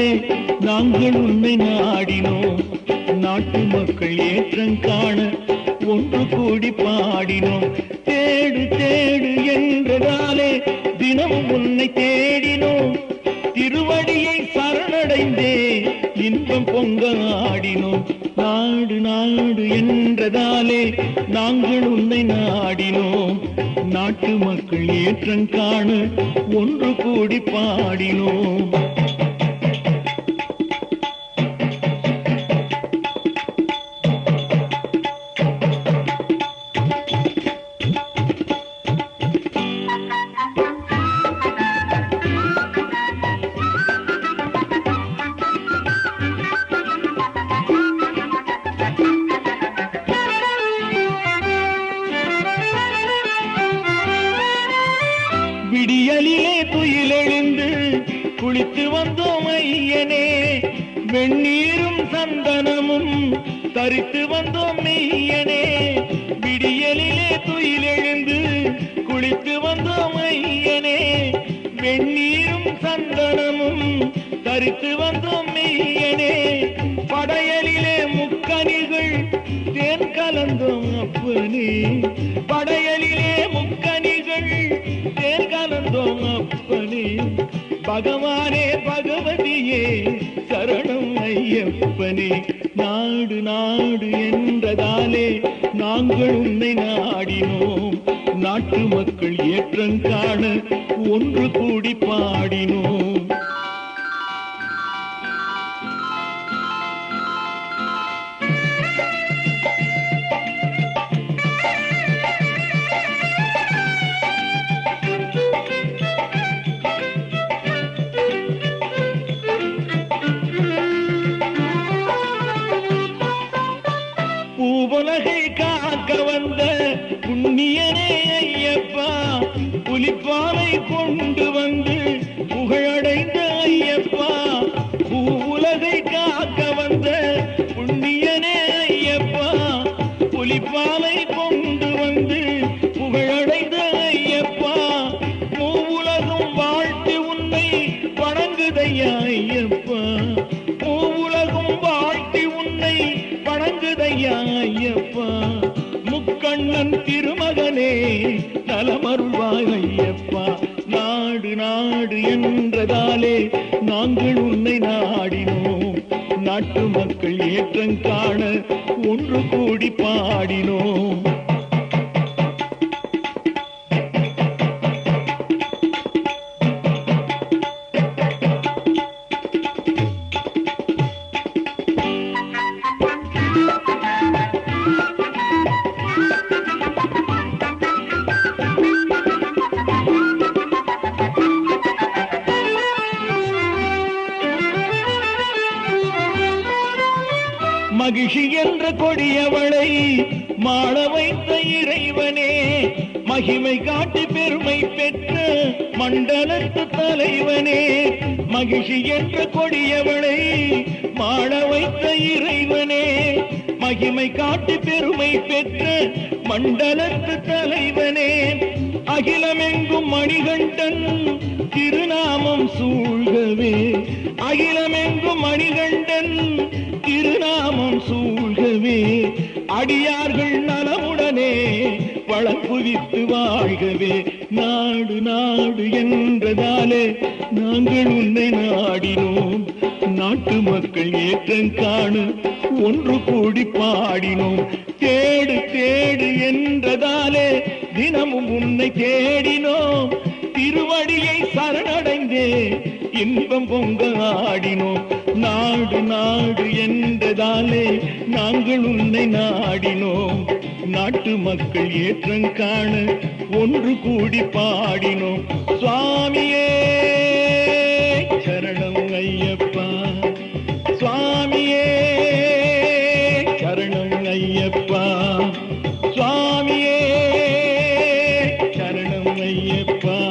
நாடு நாங்கள் உன்னை நாடினோம். நாட்டு மக்கள் ஏற்றம் காண ஒன்று கூடி பாடினோம். தேடு தேடு என்றதாலே தினமும் உன்னை தேடினோம். திருவடியை சரணடைந்தே இன்பம் பொங்க ஆடினோம். நாடு நாடு என்றதாலே நாங்கள் உன்னை நாடினோம். நாட்டு மக்கள் ஏற்றம் காண ஒன்று கூடி பாடினோம். குளித்து வந்தோம் ஐயனே. வெந்நீரும் சந்தனமும் தரித்து வந்தோம் மெய்யனே. விடியலிலே துயிலெழுந்து குளித்து வந்தோம் ஐயனே. வெந்நீரும் சந்தனமும் தரித்து வந்தோம் மெய்யனே. படையலிலே முக்கணிகள் தேன் கலந்தோம் அப்பனே. படையலிலே முக்கணிகள் தேன் கலந்தோம் அப்பனே. பகவான் கேட்பனே நாடு நாடு என்றதாலே நாங்கள் உன்னை நாடினோம். நாட்டு மக்கள் ஏற்றம் காண ஒன்று கூடி பாடினோம். பூவுலகை காக்க வந்த புண்ணியனே ஐயப்பா புலிப்பாலை கொண்டு வந்து புகழ ஐயா ஐயப்பா முக்கண்ணன் திருமகனே நலமருள்வாய் ஐயப்பா. நாடு நாடு என்றதாலே நாங்கள் உன்னை நாடினோம். நாட்டு மக்கள் ஏற்றம் காண ஒன்று கூடி பாடினோம். மகிழ்ச்சி என்ற கொடியவளை மாள வைத்த இறைவனே. மகிமை காட்டி பெருமை பெற்ற மண்டலத்து தலைவனே. மகிழ்ச்சி என்ற கொடியவளை மாள வைத்த இறைவனே. மகிமை காட்டி பெருமை பெற்ற மண்டலத்து தலைவனே. அகிலமெங்கும் மணிகண்டன் திருநாமம் சூழ்கவே. அகிலமெங்கும் மணிகண்டன் திருநாமம் சூழ்கவே. அடியார்கள் நலமுடனே வளர்ப்புவித்து வாழ்கவே. நாடு நாடு என்றதாலே நாங்கள் உன்னை நாடினோம். நாட்டு மக்கள் ஏற்றம் காண ஒன்று கூடி பாடினோம். தேடு தேடு என்றதாலே தினமும் உன்னை தேடினோம். திருவடியை சரணடைந்து இன்பம் பொங்க ஆடினோம். நாடு நாடு என்றதாலே நாங்கள் உன்னை நாடினோம். நாட்டு மக்கள் ஏற்றம் காண ஒன்று கூடி பாடினோம். சுவாமியே சரணம் ஐயப்பா. சுவாமியே சரணம் ஐயப்பா. சுவாமியே சரணம் ஐயப்பா.